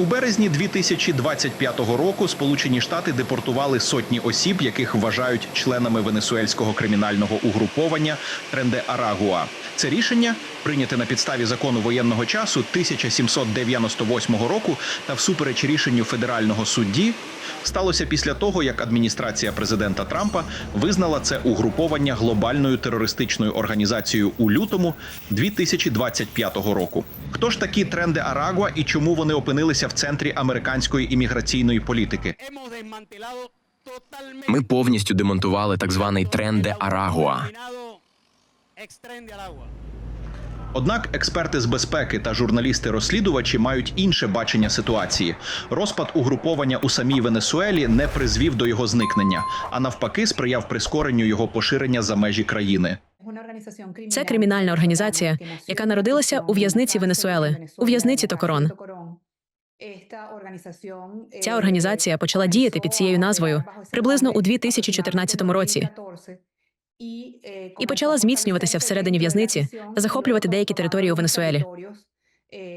У березні 2025 року Сполучені Штати депортували сотні осіб, яких вважають членами венесуельського кримінального угруповання Тренде Арагуа. Це рішення прийняте на підставі закону воєнного часу 1798 року та всупереч рішенню федерального судді сталося після того, як адміністрація президента Трампа визнала це угруповання глобальною терористичною організацією у лютому 2025 року. Хто ж такі тренди Арагуа і чому вони опинилися в центрі американської імміграційної політики? Ми повністю демонтували так званий тренди Арагуа. Однак експерти з безпеки та журналісти-розслідувачі мають інше бачення ситуації. Розпад угруповання у самій Венесуелі не призвів до його зникнення, а навпаки, сприяв прискоренню його поширення за межі країни. Це кримінальна організація, яка народилася у в'язниці Венесуели, у в'язниці Токорон. Ця організація почала діяти під цією назвою приблизно у 2014 році і почала зміцнюватися всередині в'язниці та захоплювати деякі території у Венесуелі.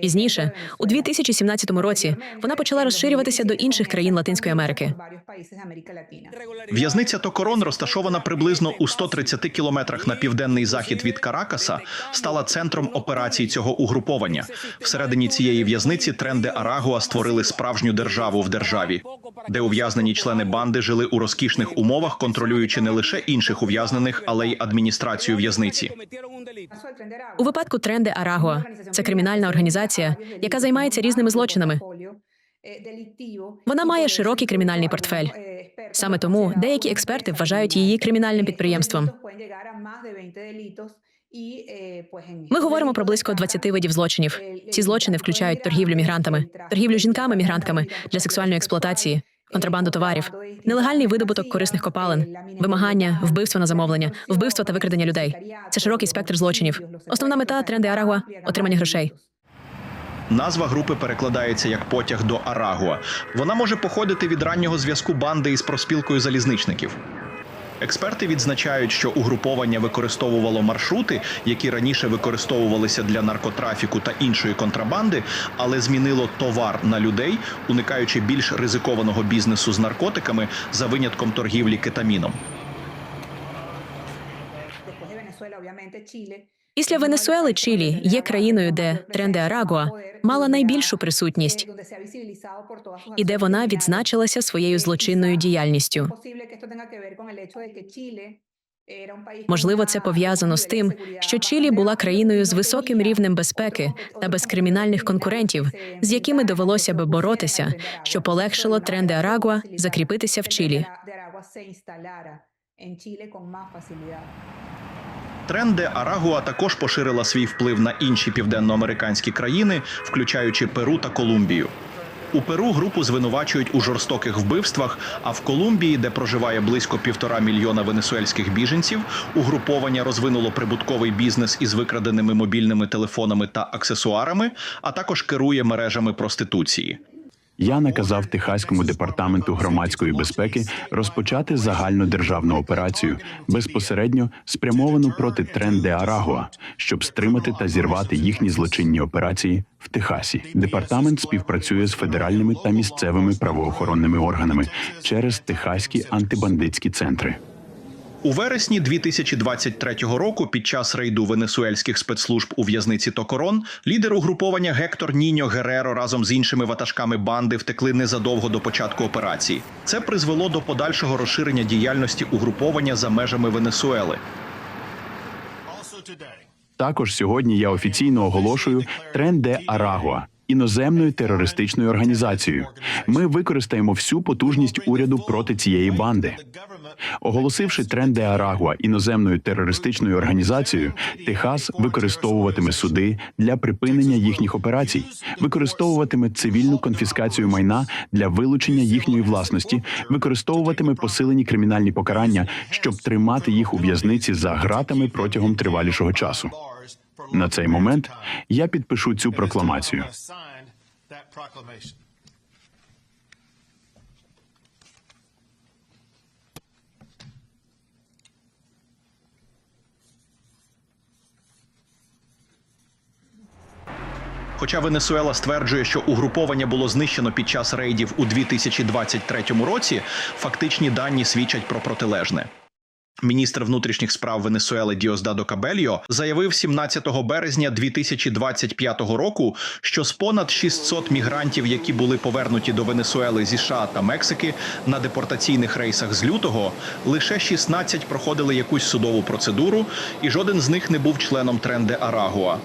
Пізніше, у 2017 році, вона почала розширюватися до інших країн Латинської Америки. В'язниця Токорон, розташована приблизно у 130 кілометрах на південний захід від Каракаса, стала центром операцій цього угруповання. Всередині цієї в'язниці тренди Арагуа створили справжню державу в державі, де ув'язнені члени банди жили у розкішних умовах, контролюючи не лише інших ув'язнених, але й адміністрацію в'язниці. У випадку тренди Арагуа це кримінальна організація, яка займається різними злочинами. Вона має широкий кримінальний портфель. Саме тому деякі експерти вважають її кримінальним підприємством. Ми говоримо про близько 20 видів злочинів. Ці злочини включають торгівлю мігрантами, торгівлю жінками-мігрантками для сексуальної експлуатації, контрабанду товарів, нелегальний видобуток корисних копалин, вимагання, вбивство на замовлення, вбивство та викрадення людей. Це широкий спектр злочинів. Основна мета тренди Арагуа отримання грошей. Назва групи перекладається як потяг до Арагуа. Вона може походити від раннього зв'язку банди із проспілкою залізничників. Експерти відзначають, що угруповання використовувало маршрути, які раніше використовувалися для наркотрафіку та іншої контрабанди, але змінило товар на людей, уникаючи більш ризикованого бізнесу з наркотиками за винятком торгівлі кетаміном. Після Венесуели Чилі є країною, де тренди Арагуа мала найбільшу присутність і де вона відзначилася своєю злочинною діяльністю. Можливо, це пов'язано з тим, що Чилі була країною з високим рівнем безпеки та без кримінальних конкурентів, з якими довелося би боротися, що полегшило тренди Арагуа закріпитися в Чилі. Тренде Арагуа також поширила свій вплив на інші південноамериканські країни, включаючи Перу та Колумбію. У Перу групу звинувачують у жорстоких вбивствах. А в Колумбії, де проживає близько півтора мільйона венесуельських біженців, угруповання розвинуло прибутковий бізнес із викраденими мобільними телефонами та аксесуарами, а також керує мережами проституції. Я наказав Техаському департаменту громадської безпеки розпочати загальнодержавну операцію, безпосередньо спрямовану проти тренде Арагуа, щоб стримати та зірвати їхні злочинні операції в Техасі. Департамент співпрацює з федеральними та місцевими правоохоронними органами через техаські антибандитські центри. У вересні 2023 року, під час рейду венесуельських спецслужб у в'язниці Токорон, лідер угруповання Гектор Ніньо Гереро разом з іншими ватажками банди втекли незадовго до початку операції. Це призвело до подальшого розширення діяльності угруповання за межами Венесуели. Також сьогодні я офіційно оголошую тренде Арагуа. Іноземною терористичною організацією ми використаємо всю потужність уряду проти цієї банди. Оголосивши тренде Арагуа іноземною терористичною організацією, Техас використовуватиме суди для припинення їхніх операцій, використовуватиме цивільну конфіскацію майна для вилучення їхньої власності, використовуватиме посилені кримінальні покарання, щоб тримати їх у в'язниці за ґратами протягом тривалішого часу. На цей момент я підпишу цю прокламацію. Хоча Венесуела стверджує, що угруповання було знищено під час рейдів у 2023 році, фактичні дані свідчать про протилежне. Міністр внутрішніх справ Венесуели Діоздадо Кабельо заявив 17 березня 2025 року, що з понад 600 мігрантів, які були повернуті до Венесуели зі США та Мексики на депортаційних рейсах з лютого, лише 16 проходили якусь судову процедуру, і жоден з них не був членом тренди Арагуа.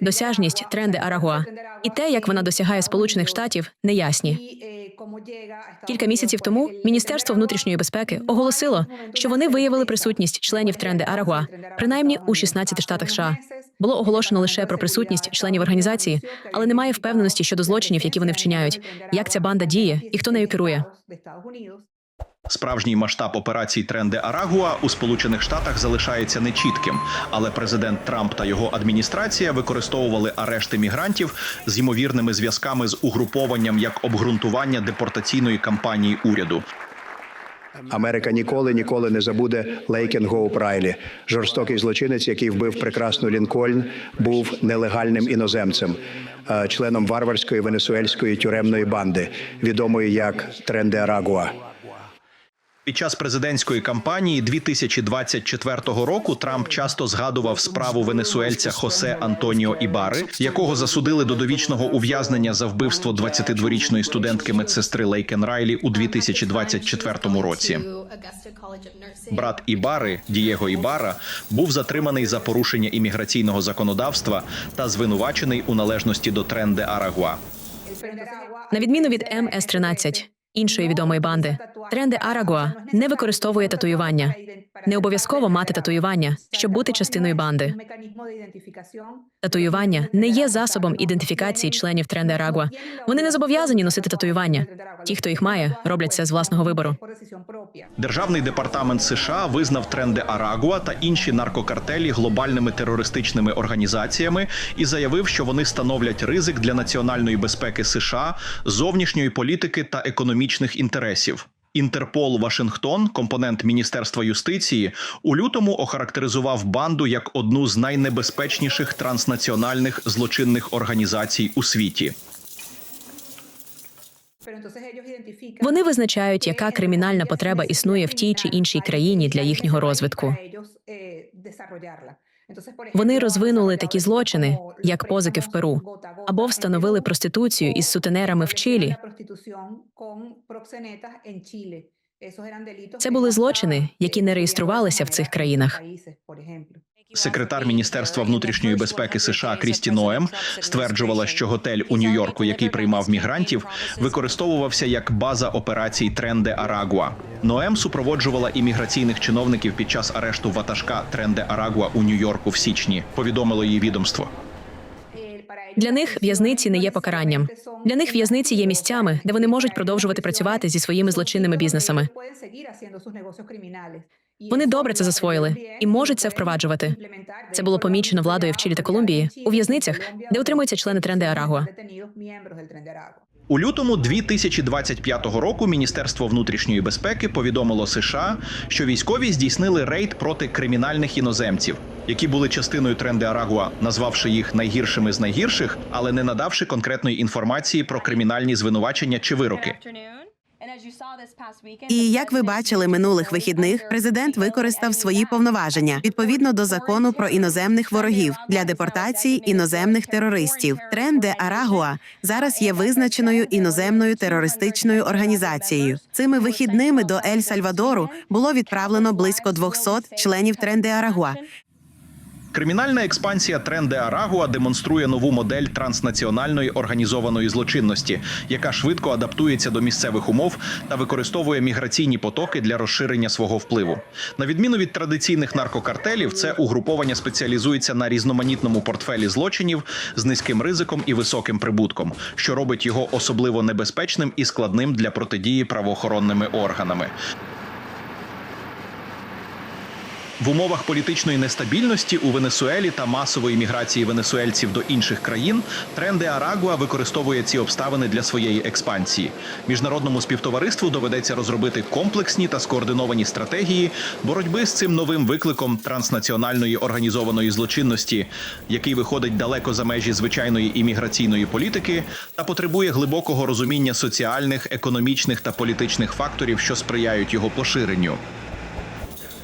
Досяжність тренди Арагуа і те, як вона досягає Сполучених Штатів, неясні. Кілька місяців тому Міністерство внутрішньої безпеки оголосило, що вони виявили присутність членів тренди Арагуа, принаймні у 16 штатах США. Було оголошено лише про присутність членів організації, але немає впевненості щодо злочинів, які вони вчиняють, як ця банда діє і хто нею керує. Справжній масштаб операцій тренде Арагуа у Сполучених Штатах залишається нечітким, але президент Трамп та його адміністрація використовували арешти мігрантів з ймовірними зв'язками з угрупованням як обґрунтування депортаційної кампанії уряду. Америка ніколи ніколи не забуде Лейкен Гоуп Райлі. Жорстокий злочинець, який вбив прекрасну Лінкольн, був нелегальним іноземцем, е, членом варварської венесуельської тюремної банди, відомої як Тренде Арагуа. Під час президентської кампанії 2024 року Трамп часто згадував справу венесуельця Хосе Антоніо Ібари, якого засудили до довічного ув'язнення за вбивство 22-річної студентки медсестри Лейкен Райлі у 2024 році. Брат Ібари Дієго Ібара був затриманий за порушення імміграційного законодавства та звинувачений у належності до тренде Арагуа. На відміну від МС-13, іншої відомої банди, тренди Арагуа не використовує татуювання. Не обов'язково мати татуювання, щоб бути частиною банди. Татуювання не є засобом ідентифікації членів тренди Арагуа. Вони не зобов'язані носити татуювання. Ті, хто їх має, роблять це з власного вибору. Державний департамент США визнав тренди Арагуа та інші наркокартелі глобальними терористичними організаціями і заявив, що вони становлять ризик для національної безпеки США, зовнішньої політики та економічних інтересів. Інтерпол Вашингтон, компонент Міністерства юстиції, у лютому охарактеризував банду як одну з найнебезпечніших транснаціональних злочинних організацій у світі. Вони визначають, яка кримінальна потреба існує в тій чи іншій країні для їхнього розвитку. Вони розвинули такі злочини, як позики в Перу, або встановили проституцію із сутенерами в Чилі. Це були злочини, які не реєструвалися в цих країнах. Секретар Міністерства внутрішньої безпеки США Крісті Ноем стверджувала, що готель у Нью-Йорку, який приймав мігрантів, використовувався як база операцій Тренде Арагуа. Ноем супроводжувала імміграційних чиновників під час арешту ватажка Тренде Арагуа у Нью-Йорку в січні. Повідомило її відомство. Для них в'язниці не є покаранням. Для них в'язниці є місцями, де вони можуть продовжувати працювати зі своїми злочинними бізнесами. Вони добре це засвоїли і можуть це впроваджувати. Це було помічено владою в Чилі та Колумбії у в'язницях, де утримуються члени тренди Арагуа. У лютому 2025 року Міністерство внутрішньої безпеки повідомило США, що військові здійснили рейд проти кримінальних іноземців, які були частиною тренди Арагуа, назвавши їх найгіршими з найгірших, але не надавши конкретної інформації про кримінальні звинувачення чи вироки. І як ви бачили минулих вихідних, президент використав свої повноваження відповідно до закону про іноземних ворогів для депортації іноземних терористів. Тренд де Арагуа зараз є визначеною іноземною терористичною організацією. Цими вихідними до Ель Сальвадору було відправлено близько 200 членів Тренд де Арагуа. Кримінальна експансія тренде Арагуа демонструє нову модель транснаціональної організованої злочинності, яка швидко адаптується до місцевих умов та використовує міграційні потоки для розширення свого впливу. На відміну від традиційних наркокартелів, це угруповання спеціалізується на різноманітному портфелі злочинів з низьким ризиком і високим прибутком, що робить його особливо небезпечним і складним для протидії правоохоронними органами. В умовах політичної нестабільності у Венесуелі та масової міграції венесуельців до інших країн тренди Арагуа використовує ці обставини для своєї експансії. Міжнародному співтовариству доведеться розробити комплексні та скоординовані стратегії боротьби з цим новим викликом транснаціональної організованої злочинності, який виходить далеко за межі звичайної імміграційної політики та потребує глибокого розуміння соціальних, економічних та політичних факторів, що сприяють його поширенню.